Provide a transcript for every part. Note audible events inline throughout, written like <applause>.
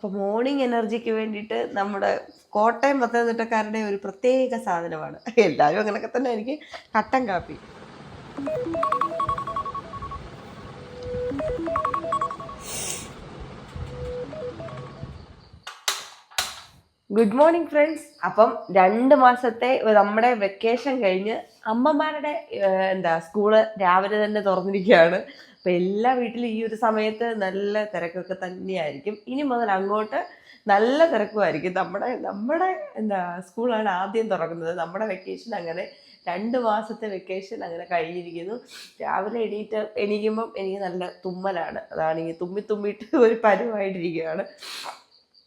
അപ്പോൾ മോർണിംഗ് എനർജിക്ക് വേണ്ടിയിട്ട് നമ്മുടെ കോട്ടയം പത്തനംതിട്ടക്കാരുടെ ഒരു പ്രത്യേക സാധനമാണ്. എല്ലാവരും അങ്ങനെയൊക്കെ തന്നെ എനിക്ക് കട്ടൻ കാപ്പി. ഗുഡ് മോർണിംഗ് ഫ്രണ്ട്സ് അപ്പം രണ്ട് മാസത്തെ നമ്മുടെ വെക്കേഷൻ കഴിഞ്ഞ് അമ്മമാരുടെ എന്താ സ്കൂൾ രാവിലെ തന്നെ തുറന്നിരിക്കുകയാണ്. അപ്പം എല്ലാ വീട്ടിലും ഈ ഒരു സമയത്ത് നല്ല തിരക്കൊക്കെ തന്നെയായിരിക്കും. ഇനി മുതൽ അങ്ങോട്ട് നല്ല തിരക്കുമായിരിക്കും. നമ്മുടെ നമ്മുടെ എന്താ സ്കൂളാണ് ആദ്യം തുറക്കുന്നത്. നമ്മുടെ വെക്കേഷൻ അങ്ങനെ രണ്ട് മാസത്തെ വെക്കേഷൻ അങ്ങനെ കഴിഞ്ഞിരിക്കുന്നു. രാവിലെ എണീറ്റ് എണീക്കുമ്പം എനിക്ക് നല്ല തുമ്മലാണ്. അതാണ് ഈ തുമ്മി തുമ്മിട്ട് ഒരു പരുവായിട്ടിരിക്കുകയാണ്.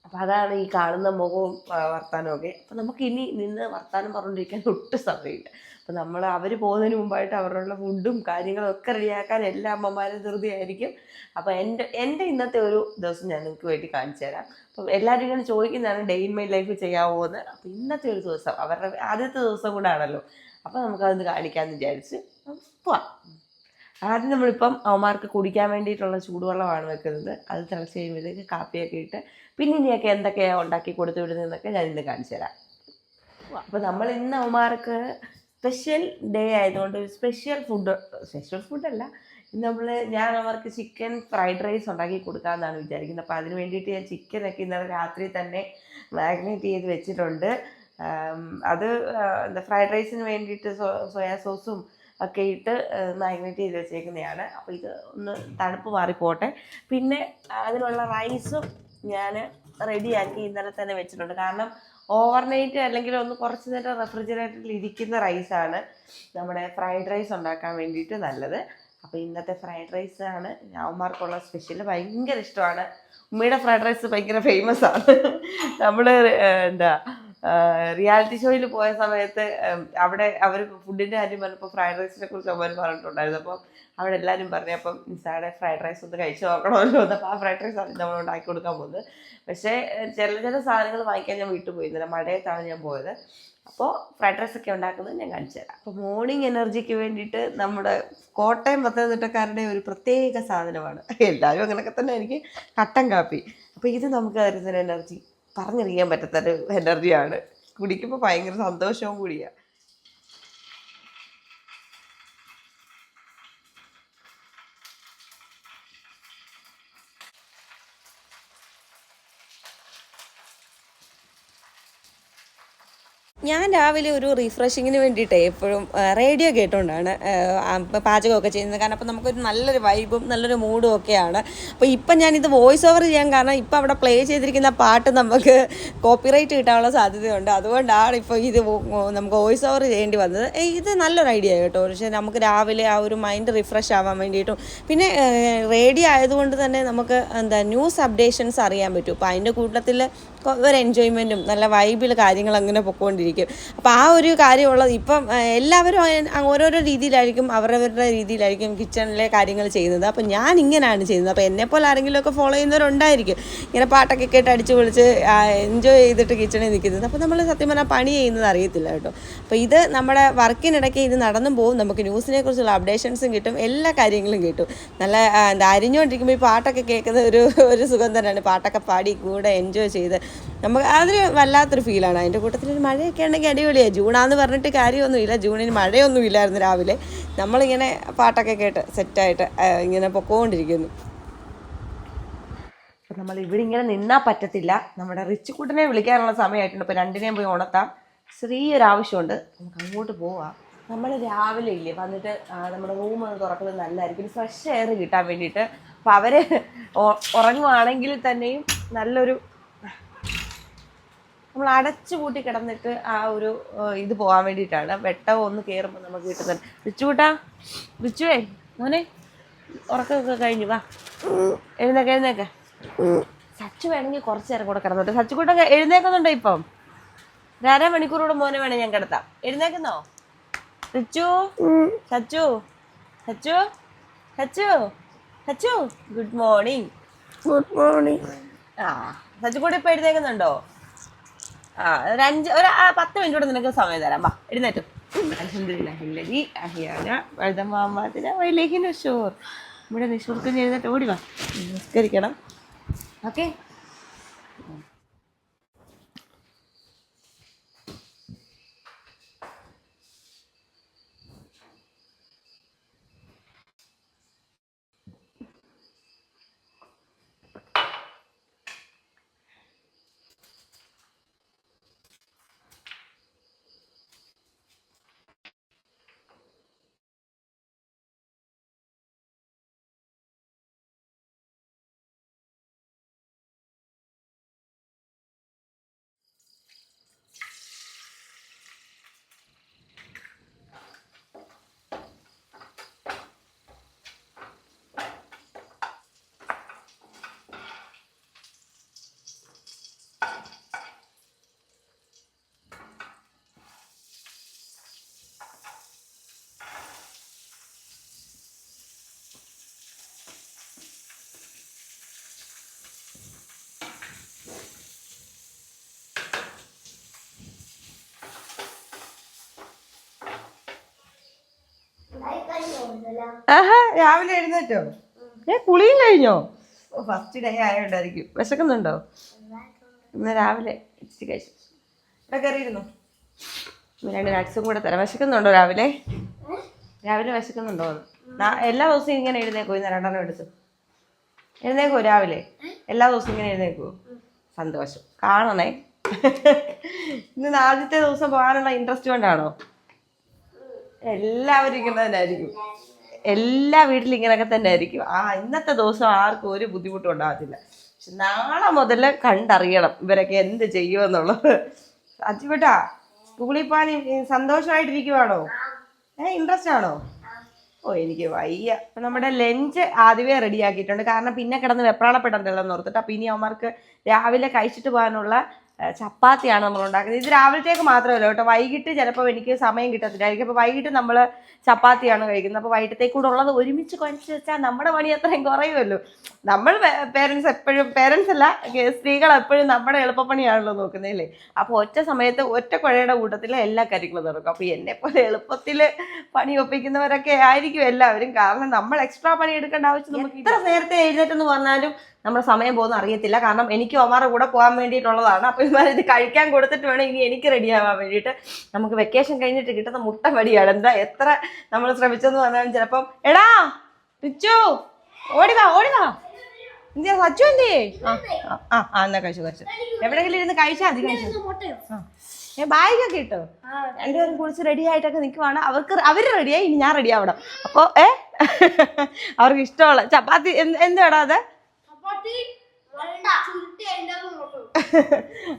അപ്പം അതാണ് ഈ കാണുന്ന മുഖവും വർത്താനമൊക്കെ അപ്പം നമുക്ക് ഇനി നിന്ന് വർത്താനം പറഞ്ഞുകൊണ്ടിരിക്കാൻ ഒട്ടും സമയമില്ല. അപ്പം നമ്മൾ അവർ പോകുന്നതിന് മുമ്പായിട്ട് അവരുടെ ഫുഡും കാര്യങ്ങളും ഒക്കെ റെഡിയാക്കാൻ എല്ലാ അമ്മമാരും ധൃതിയായിരിക്കും അപ്പോൾ എന്റെ എന്റെ ഇന്നത്തെ ഒരു ദിവസം ഞാൻ നിങ്ങൾക്ക് വേണ്ടി കാണിച്ചു തരാം. അപ്പം എല്ലാവരും ഇങ്ങനെ ചോദിക്കുന്നതാണ് ഡേ ഇൻ മൈ ലൈഫ് ചെയ്യാവോ? എന്ന്. അപ്പം ഇന്നത്തെ ഒരു ദിവസം അവരുടെ ആദ്യത്തെ ദിവസം കൂടെ ആണല്ലോ. അപ്പോൾ നമുക്കതൊന്ന് കാണിക്കാമെന്ന് വിചാരിച്ച് പോവാം. ആദ്യം നമ്മളിപ്പം അവന്മാർക്ക് കുടിക്കാൻ വേണ്ടിയിട്ടുള്ള ചൂടുവെള്ളമാണ് വെക്കുന്നത്. അത് തിളച്ച് കഴിയുമ്പോഴത്തേക്ക് കാപ്പിയൊക്കെ ഇട്ട് പിന്നെ ഇനിയൊക്കെ എന്തൊക്കെയാണ് ഉണ്ടാക്കി കൊടുത്തു വിടുന്നതെന്നൊക്കെ ഞാൻ ഇന്ന് കാണിച്ചു തരാം. അപ്പോൾ നമ്മൾ ഇന്ന് അവന്മാർക്ക് സ്പെഷ്യൽ ഡേ ആയതുകൊണ്ട് ഒരു സ്പെഷ്യൽ ഫുഡ് സ്പെഷ്യൽ ഫുഡല്ല നമ്മൾ ഞാൻ അവർക്ക് ചിക്കൻ ഫ്രൈഡ് റൈസ് ഉണ്ടാക്കി കൊടുക്കാമെന്നാണ് വിചാരിക്കുന്നത്. അപ്പോൾ അതിന് വേണ്ടിയിട്ട് ഞാൻ ചിക്കനൊക്കെ ഇന്നലെ രാത്രി തന്നെ മാഗ്നേറ്റ് ചെയ്ത് വെച്ചിട്ടുണ്ട്. അത് എന്താ ഫ്രൈഡ് റൈസിന് വേണ്ടിയിട്ട് സോയാ സോസും ഒക്കെ ഇട്ട് മാഗ്നേറ്റ് ചെയ്ത് വെച്ചേക്കുന്നതാണ്. അപ്പോൾ ഇത് ഒന്ന് തണുപ്പ് മാറിപ്പോട്ടെ. പിന്നെ അതിനുള്ള റൈസും ഞാൻ റെഡിയാക്കി ഇന്നലെ തന്നെ വെച്ചിട്ടുണ്ട്. കാരണം ഓവർനൈറ്റ് അല്ലെങ്കിൽ ഒന്ന് കുറച്ച് നേരം റെഫ്രിജറേറ്ററിൽ ഇരിക്കുന്ന റൈസാണ് നമ്മുടെ ഫ്രൈഡ് റൈസ് ഉണ്ടാക്കാൻ വേണ്ടിയിട്ട് നല്ലത്. അപ്പോൾ ഇന്നത്തെ ഫ്രൈഡ് റൈസ് ആണ്. അവന്മാർക്കുള്ള സ്പെഷ്യൽ ഭയങ്കര ഇഷ്ടമാണ്. ഉമ്മയുടെ ഫ്രൈഡ് റൈസ് ഭയങ്കര ഫേമസ് ആണ്. <laughs> നമ്മൾ എന്താ റിയാലിറ്റി ഷോയിൽ പോയ സമയത്ത് അവിടെ അവർ ഫുഡിന്റെ കാര്യം പറഞ്ഞപ്പോൾ ഫ്രൈഡ് റൈസിനെ കുറിച്ച് അവർ പറഞ്ഞിട്ടുണ്ടായിരുന്നു. അപ്പം അവിടെ എല്ലാവരും പറഞ്ഞു അപ്പം നിസാടെ ഫ്രൈഡ് റൈസ് ഒന്ന് കഴിച്ചു നോക്കണമല്ലോ. അപ്പോൾ ആ ഫ്രൈഡ് റൈസ് ആണ് നമ്മൾ ഉണ്ടാക്കി കൊടുക്കാൻ പോകുന്നത് പക്ഷേ ചില ചില സാധനങ്ങൾ വാങ്ങിക്കാൻ ഞാൻ വീട്ടിൽ പോയിരുന്നില്ല. മഴയത്താണ് ഞാൻ പോയത്. അപ്പോൾ ഫ്രൈഡ് റൈസ് ഒക്കെ ഉണ്ടാക്കുന്നത് ഞാൻ കാണിച്ചു തരാം. അപ്പോൾ മോർണിംഗ് എനർജിക്ക് വേണ്ടിയിട്ട് നമ്മുടെ കോട്ടയം പത്തനംതിട്ടക്കാരുടെ ഒരു പ്രത്യേക സാധനമാണ്. എല്ലാവരും അങ്ങനെയൊക്കെ തന്നെ എനിക്ക് കട്ടൻ കാപ്പി. അപ്പോൾ ഇത് നമുക്ക് തരുന്നൊരു എനർജി പറഞ്ഞറിയാൻ പറ്റാത്തൊരു എനർജിയാണ് കുടിക്കുമ്പോൾ ഭയങ്കര സന്തോഷവും കൂടിയാണ് ഞാൻ രാവിലെ ഒരു റീഫ്രഷിങ്ങിന് വേണ്ടിയിട്ട് എപ്പോഴും റേഡിയോ കേട്ടുകൊണ്ടാണ് പാചകമൊക്കെ ചെയ്യുന്നത്. കാരണം അപ്പോൾ നമുക്കൊരു നല്ലൊരു വൈബും നല്ലൊരു മൂഡും ഒക്കെയാണ്. അപ്പോൾ ഇപ്പം ഞാനിത് വോയിസ് ഓവർ ചെയ്യാൻ കാരണം ഇപ്പം അവിടെ പ്ലേ ചെയ്തിരിക്കുന്ന പാട്ട് നമുക്ക് കോപ്പിറൈറ്റ് കിട്ടാനുള്ള സാധ്യതയുണ്ട്. അതുകൊണ്ടാണ് ഇപ്പോൾ ഇത് നമുക്ക് വോയിസ് ഓവർ ചെയ്യേണ്ടി വന്നത്. ഇത് നല്ലൊരു ഐഡിയ കേട്ടോ. പക്ഷേ നമുക്ക് രാവിലെ ആ ഒരു മൈൻഡ് റിഫ്രഷ് ആവാൻ വേണ്ടിയിട്ടും പിന്നെ റേഡിയോ ആയതുകൊണ്ട് തന്നെ നമുക്ക് എന്താ ന്യൂസ് അപ്ഡേഷൻസ് അറിയാൻ പറ്റും. അപ്പോൾ അതിന്റെ കൂട്ടത്തിൽ ഒരു എൻജോയ്മെന്റും നല്ല വൈബിൽ കാര്യങ്ങൾ അങ്ങനെ പൊക്കോണ്ടിരിക്കും. അപ്പോൾ ആ ഒരു കാര്യമുള്ളത് ഇപ്പം എല്ലാവരും ഓരോരോ രീതിയിലായിരിക്കും അവരവരുടെ രീതിയിലായിരിക്കും കിച്ചണിലെ കാര്യങ്ങൾ ചെയ്യുന്നത്. അപ്പോൾ ഞാൻ ഇങ്ങനെയാണ് ചെയ്യുന്നത്. അപ്പോൾ എന്നെപ്പോലെ ആരെങ്കിലുമൊക്കെ ഫോളോ ചെയ്യുന്നവരുണ്ടായിരിക്കും. ഇങ്ങനെ പാട്ടൊക്കെ കേട്ട് അടിച്ച് പൊളിച്ച് എൻജോയ് ചെയ്തിട്ട് കിച്ചണിൽ നിൽക്കുന്നത്. അപ്പോൾ നമ്മൾ സത്യം പറഞ്ഞാൽ പണി ചെയ്യുന്നത് അറിയത്തില്ല കേട്ടോ. അപ്പോൾ ഇത് നമ്മുടെ വർക്കിനിടയ്ക്ക് ഇത് നടന്നും പോകും. നമുക്ക് ന്യൂസിനെ കുറിച്ചുള്ള അപ്ഡേഷൻസും കിട്ടും. എല്ലാ കാര്യങ്ങളും കിട്ടും. നല്ല എന്താ അരിഞ്ഞുകൊണ്ടിരിക്കുമ്പോൾ ഈ പാട്ടൊക്കെ കേൾക്കുന്ന ഒരു ഒരു സുഖം തന്നെയാണ്. പാട്ടൊക്കെ പാടി കൂടെ എൻജോയ് ചെയ്ത് നമുക്ക് അതൊരു വല്ലാത്തൊരു ഫീലാണ് അതിന്റെ കൂട്ടത്തിൽ ഒരു മഴയൊക്കെ ഉണ്ടെങ്കിൽ അടിപൊളിയാണ് ജൂണാന്ന് പറഞ്ഞിട്ട് കാര്യമൊന്നുമില്ല. ജൂണിന് മഴയൊന്നും ഇല്ലായിരുന്നു രാവിലെ. നമ്മളിങ്ങനെ പാട്ടൊക്കെ കേട്ട് സെറ്റായിട്ട് ഇങ്ങനെ പൊക്കോണ്ടിരിക്കുന്നു. അപ്പം നമ്മൾ ഇവിടെ ഇങ്ങനെ നിന്നാൽ പറ്റത്തില്ല. നമ്മുടെ റിച്ച് കൂട്ടനെ വിളിക്കാനുള്ള സമയമായിട്ടുണ്ട്. ഇപ്പോൾ രണ്ടിനെയും പോയി ഉണർത്താം. ചെറിയൊരു ആവശ്യമുണ്ട്. നമുക്ക് അങ്ങോട്ട് പോവാം. നമ്മൾ രാവിലെ ഇല്ലേ? വന്നിട്ട് നമ്മുടെ റൂം ഒന്ന് തുറക്കുന്നത് നല്ലതായിരിക്കും. ഫ്രഷ് എയർ കിട്ടാൻ വേണ്ടിയിട്ട്. അപ്പോൾ അവർ ഉറങ്ങുവാണെങ്കിൽ തന്നെയും നല്ലൊരു നമ്മൾ അടച്ചു പൂട്ടി കിടന്നിട്ട് ആ ഒരു ഇത് പോകാൻ വേണ്ടിയിട്ടാണ്. വെട്ടം ഒന്ന് കയറുമ്പോൾ നമുക്ക് കിട്ടുന്നത്. റിച്ചുകൂട്ടാ റിച്ചുവേ മോനെ ഉറക്കമൊക്കെ കഴിഞ്ഞു വാ. എഴുന്നേക്ക എഴുന്നേക്ക. സച്ചു വേണമെങ്കിൽ കുറച്ച് നേരം കൂടെ കിടന്നോട്ടെ. സച്ചുകൂട്ടം എഴുന്നേക്കുന്നുണ്ടോ ഇപ്പം? അര മണിക്കൂറോടെ മോനെ വേണേ ഞാൻ കിടത്താം. എഴുന്നേക്കുന്നോ? Richu Sachu? Sachu? Sachu? Sachu? Good morning good morning ആ സച്ചു കൂടെ ഇപ്പൊ എഴുന്നേക്കുന്നുണ്ടോ? ആ ഒരു അഞ്ച് ഒരു പത്ത് മിനിറ്റ് കൂടെ നിനക്ക് സമയം തരാം. വാ എഴുന്നേറ്റു. അഹ്യാന ഇവിടെ നിശൂർക്ക് എഴുന്നേറ്റ് ഓടി വാ. നിസ്കരിക്കണം. ഓക്കെ? ആഹാ രാവിലെ എഴുന്നേറ്റോ? ഏ കുളിയും കഴിഞ്ഞോ? ഫസ്റ്റ് ഡേ ആയോണ്ടായിരിക്കും. വിശക്കുന്നുണ്ടോ? ഇന്ന് രാവിലെ ഇച്ചിരി കഴിച്ചു. ഇവിടെ കയറിയിരുന്നു? രണ്ട് നട്സും കൂടെ തരാം. വിശക്കുന്നുണ്ടോ രാവിലെ? രാവിലെ വിശക്കുന്നുണ്ടോ? എല്ലാ ദിവസവും ഇങ്ങനെ എഴുന്നേക്കോ ഇന്ന് രണ്ടെണ്ണം എടുത്തു. എഴുന്നേക്കോ രാവിലെ? എല്ലാ ദിവസവും ഇങ്ങനെ എഴുന്നേക്കോ സന്തോഷം. കാണണേ. ഇന്ന് ആദ്യത്തെ ദിവസം പോകാനുള്ള ഇൻട്രസ്റ്റ് കൊണ്ടാണോ? എല്ലാവരും ഇങ്ങനെ തന്നെ ആയിരിക്കും. എല്ലാ വീട്ടിലും ഇങ്ങനെയൊക്കെ തന്നെ ആയിരിക്കും. ആ ഇന്നത്തെ ദിവസം ആർക്കും ഒരു ബുദ്ധിമുട്ടും ഉണ്ടാകത്തില്ല. പക്ഷെ നാളെ മുതൽ കണ്ടറിയണം ഇവരൊക്കെ എന്ത് ചെയ്യുമെന്നുള്ളത്. അച്ചുപേട്ടാ സ്കൂളിൽ പോകാൻ സന്തോഷമായിട്ടിരിക്കുവാണോ ഏ ഇൻട്രസ്റ്റ് ആണോ? ഓ എനിക്ക് വയ്യ. അപ്പം നമ്മുടെ ലഞ്ച് ആദ്യമേ റെഡി ആക്കിയിട്ടുണ്ട് കാരണം പിന്നെ കിടന്ന് വെപ്രാളപ്പെടണ്ടല്ലോ എന്ന് ഓർത്തിട്ട് അപ്പം ഇനി അവന്മാർക്ക് രാവിലെ കഴിച്ചിട്ട് പോകാനുള്ള ചപ്പാത്തിയാണ് നമ്മൾ ഉണ്ടാക്കുന്നത്. ഇത് രാവിലത്തേക്ക് മാത്രമല്ല കേട്ടോ. വൈകിട്ട് ചിലപ്പോൾ എനിക്ക് സമയം കിട്ടത്തില്ലായിരിക്കും. അപ്പോൾ വൈകിട്ട് നമ്മൾ ചപ്പാത്തിയാണ് കഴിക്കുന്നത്. അപ്പോൾ വൈകിട്ടത്തേക്ക് കൂടെ ഉള്ളത് ഒരുമിച്ച് കുഴച്ച് വെച്ചാൽ നമ്മുടെ പണി അത്രയും കുറയുമല്ലോ. നമ്മൾ പേരൻസ് എപ്പോഴും പേരൻസ് അല്ല സ്ത്രീകൾ എപ്പോഴും നമ്മുടെ എളുപ്പപ്പണിയാണല്ലോ നോക്കുന്നതല്ലേ അപ്പോൾ ഒറ്റ സമയത്ത് ഒറ്റ കുഴയുടെ കൂട്ടത്തിൽ എല്ലാ കാര്യങ്ങളും നടക്കും. അപ്പോൾ എന്നെപ്പോലെ എളുപ്പത്തിൽ പണി ഒപ്പിക്കുന്നവരൊക്കെ ആയിരിക്കും എല്ലാവരും. കാരണം നമ്മൾ എക്സ്ട്രാ പണി എടുക്കേണ്ട ആവശ്യം നമുക്ക് ഇത്ര നേരത്തെ എഴുന്നേറ്റെന്ന് പറഞ്ഞാലും നമ്മുടെ സമയം പോകുന്ന അറിയത്തില്ല. കാരണം എനിക്ക് ഒമാറ കൂടെ പോകാൻ വേണ്ടിയിട്ടുള്ളതാണ്. അപ്പോൾ ഇമാർ ഇത് കഴിക്കാൻ കൊടുത്തിട്ട് വേണം ഇനി എനിക്ക് റെഡിയാവാൻ വേണ്ടിയിട്ട്. നമുക്ക് വെക്കേഷൻ കഴിഞ്ഞിട്ട് കിട്ടുന്ന മുട്ട പടിയാണ് എന്താ എത്ര നമ്മൾ ശ്രമിച്ചെന്ന് പറഞ്ഞാലും ചിലപ്പം എടാ റിച്ചു ഓടി വാ ഓടി വാ എന്തിയാ സച്ചു എന്തേ ആ ആ, എന്നാ കഴിച്ചു കഴിച്ചു. എവിടെയെങ്കിലും ഇരുന്ന് കഴിച്ചാൽ മതി കഴിച്ചു ഏ ബാഗൊക്കെ ഇട്ടോ? രണ്ടുപേരും കുളിച്ച് റെഡി ആയിട്ടൊക്കെ നിൽക്കുവാണ് അവർക്ക് അവർ റെഡിയായി ഇനി ഞാൻ റെഡി ആവണം. അപ്പോൾ ഏ? അവർക്ക് ഇഷ്ടമുള്ള ചപ്പാത്തി എന്ത് എന്താടാ അത്?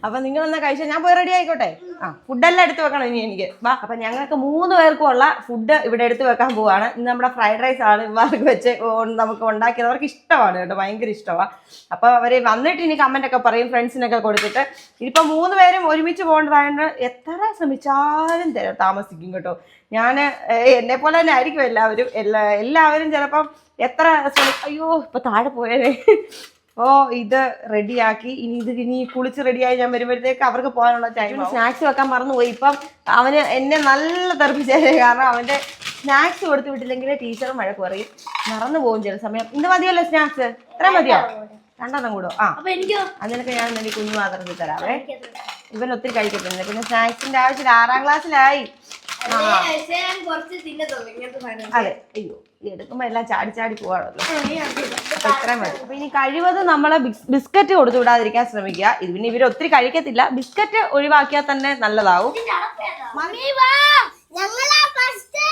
അപ്പൊ നിങ്ങൾ എന്നാ കഴിച്ചാൽ ഞാൻ പോയി റെഡി ആയിക്കോട്ടെ. ആ ഫുഡെല്ലാം എടുത്ത് വെക്കണം ഇനി എനിക്ക്. വാ അപ്പൊ ഞങ്ങൾക്ക് മൂന്ന് പേർക്കും ഉള്ള ഫുഡ് ഇവിടെ എടുത്ത് വെക്കാൻ പോവാണ്. ഇന്ന് നമ്മുടെ ഫ്രൈഡ് റൈസ് ആണ് ഇവർക്ക് വെച്ച് നമുക്ക് ഉണ്ടാക്കിയത്. അവർക്ക് ഇഷ്ടമാണ് കേട്ടോ ഭയങ്കര ഇഷ്ടമാണ് അപ്പൊ അവർ വന്നിട്ട് ഇനി കമന്റ് ഒക്കെ പറയും ഫ്രണ്ട്സിനൊക്കെ കൊടുത്തിട്ട്. ഇപ്പൊ മൂന്ന് പേരും ഒരുമിച്ച് പോകേണ്ടതായത് എത്ര ശ്രമിച്ചാലും താമസിക്കും കേട്ടോ. ഞാൻ എന്നെ പോലെ തന്നെ ആയിരിക്കും എല്ലാവരും. എല്ലാ എല്ലാവരും ചിലപ്പം എത്ര അയ്യോ ഇപ്പൊ താഴെ പോയേനെ. ഓ ഇത് റെഡിയാക്കി. ഇനി ഇത് ഇനി കുളിച്ച് റെഡിയായി ഞാൻ വരുമ്പോഴത്തേക്ക് അവർക്ക് പോകാനുള്ള ടൈം സ്നാക്സ് വെക്കാൻ മറന്നുപോയി. ഇപ്പം അവന് എന്നെ നല്ല തെറിപ്പിച്ചത് കാരണം അവന്റെ സ്നാക്സ് കൊടുത്തു വിട്ടില്ലെങ്കിൽ ടീച്ചർ മഴക്ക് പറയും. മറന്നു പോകും ചില സമയം. ഇന്ന് മതിയല്ലോ സ്നാക്സ് ഇത്ര മതിയോ? രണ്ടെണ്ണം കൂടോ? ആ. അപ്പൊ അതിനൊക്കെ ഞാൻ എന്നെ കുഞ്ഞു മാത്രം തരാവേ. ഇവൻ ഒത്തിരി കഴിക്കത്തില്ല. പിന്നെ സ്നാക്സിന്റെ ആവശ്യമില്ല ആറാം ക്ലാസ്സിലായി അതെ അയ്യോ ഈ എടുക്കുമ്പോ എല്ലാം ചാടി ചാടി പോവാണല്ലോ. അപ്പൊ ഇത്രയും മതി അപ്പൊ ഇനി കഴിവതും നമ്മളെ ബിസ്ക്കറ്റ് കൊടുത്തു വിടാതിരിക്കാൻ ശ്രമിക്കുക. ഇത് പിന്നെ ഇവർ ഒത്തിരി കഴിക്കത്തില്ല. ബിസ്ക്കറ്റ് ഒഴിവാക്കിയാൽ തന്നെ നല്ലതാവും. മമ്മി വാ ഞങ്ങളാ ഫസ്റ്റ്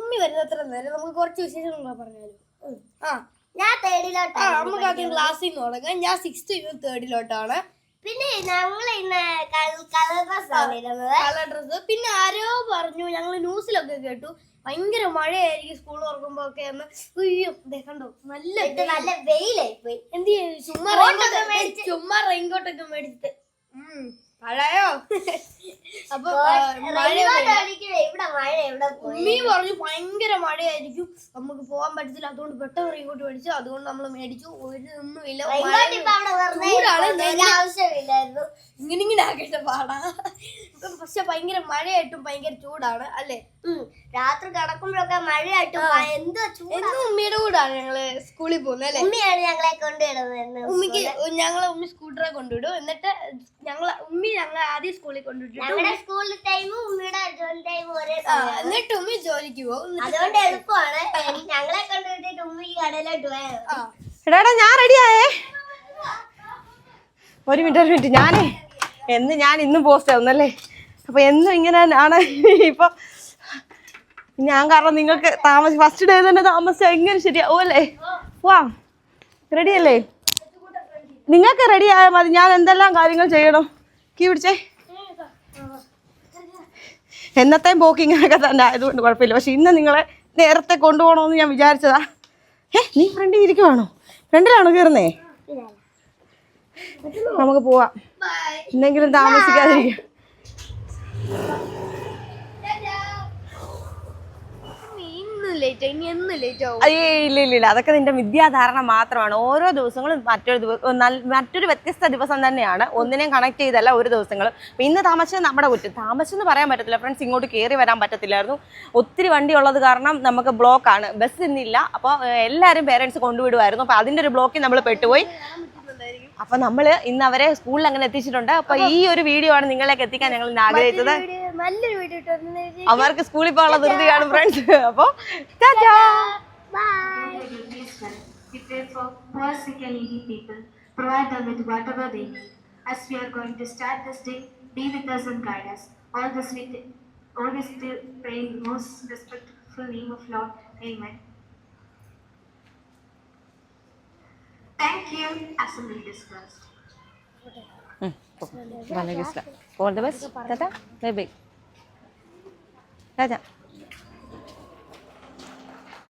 ഉമ്മി വരുന്നത്ര നേരം നമുക്ക് കുറച്ച് വിശേഷങ്ങൾ പറഞ്ഞാലും? ആ ഞാൻ തേർഡിലോട്ടാണ് നമുക്ക് ആദ്യം ക്ലാസ്സിൽ നിന്ന് തുടങ്ങാം. ഞാൻ സിക്സ്ത് ഇവൻ തേർഡിലോട്ടാണ് പിന്നെ ഞങ്ങൾ ഇന്ന് കളർ ആണ് കളർ പിന്നെ ആരോ പറഞ്ഞു ഞങ്ങൾ ന്യൂസിലൊക്കെ കേട്ടു. ഭയങ്കര മഴയായിരിക്കും സ്കൂൾ തുറക്കുമ്പോ ഒക്കെ എന്ന്. അയ്യോ കണ്ടോ നല്ല നല്ല വെയിലായി പോയി എന്ത് ചെയ്യും? ചുമ്മാ റെയിൻകോട്ടൊക്കെ ചുമ്മാ മേടിച്ചിട്ട്. പഴയോ <laughs> അപ്പൊ ഉമ്മി പറഞ്ഞു ഭയങ്കര മഴയായിരിക്കും. നമുക്ക് പോകാൻ പറ്റത്തില്ല. അതുകൊണ്ട് പെട്ടെന്ന് ഇങ്ങോട്ട് മേടിച്ചു. അതുകൊണ്ട് നമ്മൾ മേടിച്ചു. ഒരു ഒന്നുമില്ല. ഇങ്ങനെ ഇങ്ങനെ ആക്കേണ്ട പാടാ. പക്ഷെ ഭയങ്കര മഴയായിട്ടും ഭയങ്കര ചൂടാണ് അല്ലേ? രാത്രി കിടക്കുമ്പോഴൊക്കെ മഴയായിട്ടും എന്തോ എന്നും ഉമ്മിയുടെ കൂടാണ് ഞങ്ങൾ സ്കൂളിൽ പോകുന്നത് അല്ലേ? ഉമ്മിയാണ് ഞങ്ങളെ കൊണ്ടുവിടുന്നത് ഉമ്മിക്ക് ഞങ്ങളെ ഉമ്മി സ്കൂട്ടറെ കൊണ്ടുവിടും. എന്നിട്ട് ഞങ്ങളെ ഉമ്മി ഞങ്ങളെ ആദ്യം സ്കൂളിൽ കൊണ്ടുവിട്ടിട്ട് ഞങ്ങളുടെ സ്കൂൾ ടൈമും ഉമ്മിയുടെ ജോലി ടൈമും ഒരേ ആ, സമയം എന്നിട്ട് ഉമ്മി ജോലിക്ക് പോകും അതുകൊണ്ട് എളുപ്പമാണ്. ഞങ്ങളെ കൊണ്ടുവിട്ടിട്ട് ഉമ്മി കടയിലോട്ട് പോയത് എടാ എടാടാ ഞാൻ റെഡിയായേ ഒരു മിനിറ്റ് ഒരു മിനിറ്റ്. ഞാനേ എന്ന് ഞാൻ ഇന്നും പോസ്റ്റ് ആവുന്നല്ലേ? അപ്പൊ എന്നും ഇങ്ങനെ ആണ്. ഇപ്പൊ ഞാൻ കാരണം നിങ്ങൾക്ക് താമസ ഫസ്റ്റ് ഡേ തന്നെ താമസിച്ചാൽ എങ്ങനെ ശരിയാവും അല്ലേ? വാ റെഡിയല്ലേ നിങ്ങൾക്ക് റെഡി ആയാൽ മതി. ഞാൻ എന്തെല്ലാം കാര്യങ്ങൾ ചെയ്യണം? കീ പിടിച്ചേ. എന്നത്തെയും പോക്ക് ഇങ്ങനെയൊക്കെ തന്നെ ആയതുകൊണ്ട് കുഴപ്പമില്ല. പക്ഷെ ഇന്ന് നിങ്ങളെ നേരത്തെ കൊണ്ടുപോകണമെന്ന് ഞാൻ വിചാരിച്ചതാ. ഏ നീ ഫ്രണ്ടിൽ ഇരിക്കുവാണോ? ഫ്രണ്ടിലാണോ കയറുന്നേ നമുക്ക് പോവാം. എന്തെങ്കിലും താമസിക്കാതിരിക്കാം ഇന്ന് ലേറ്റ് ഇനി എന്ന് അയ്യേ ഇല്ല ഇല്ല ഇല്ല. അതൊക്കെ നിന്റെ വിദ്യാധാരണ മാത്രമാണ്. ഓരോ ദിവസങ്ങളും മറ്റൊരു ദിവസം മറ്റൊരു വ്യത്യസ്ത ദിവസം തന്നെയാണ്. ഒന്നിനെയും കണക്ട് ചെയ്തല്ല ഒരു ദിവസങ്ങളും. ഇന്ന് താമസിച്ചത് നമ്മുടെ കുറ്റം താമസിച്ചെന്ന് പറയാൻ പറ്റത്തില്ല ഫ്രണ്ട്സ് ഇങ്ങോട്ട് കയറി വരാൻ പറ്റത്തില്ലായിരുന്നു. ഒത്തിരി വണ്ടി ഉള്ളത് കാരണം നമുക്ക് ബ്ലോക്ക് ആണ്. ബസ് ഇന്നില്ല. അപ്പോൾ എല്ലാവരും പേരൻസ് കൊണ്ടുവിടുമായിരുന്നു അപ്പോൾ അതിന്റെ ഒരു ബ്ലോക്കിൽ നമ്മൾ പെട്ടുപോയി. അപ്പൊ നമ്മൾ ഇന്ന് അവരെ സ്കൂളിൽ അങ്ങനെ എത്തിച്ചിട്ടുണ്ട്. അപ്പൊ ഈ ഒരു വീഡിയോ ആണ് നിങ്ങളെ എത്തിക്കാൻ ഞങ്ങൾ ആഗ്രഹിച്ചത്. അവർക്ക് സ്കൂളിൽ പോകാനുള്ള ധൃതിയാണ് ഫ്രണ്ട്സ് അപ്പൊ All this with all this pray in most respectful name of Lord. Amen. Thank you, Assembly discussed. All the best tata bye bye tata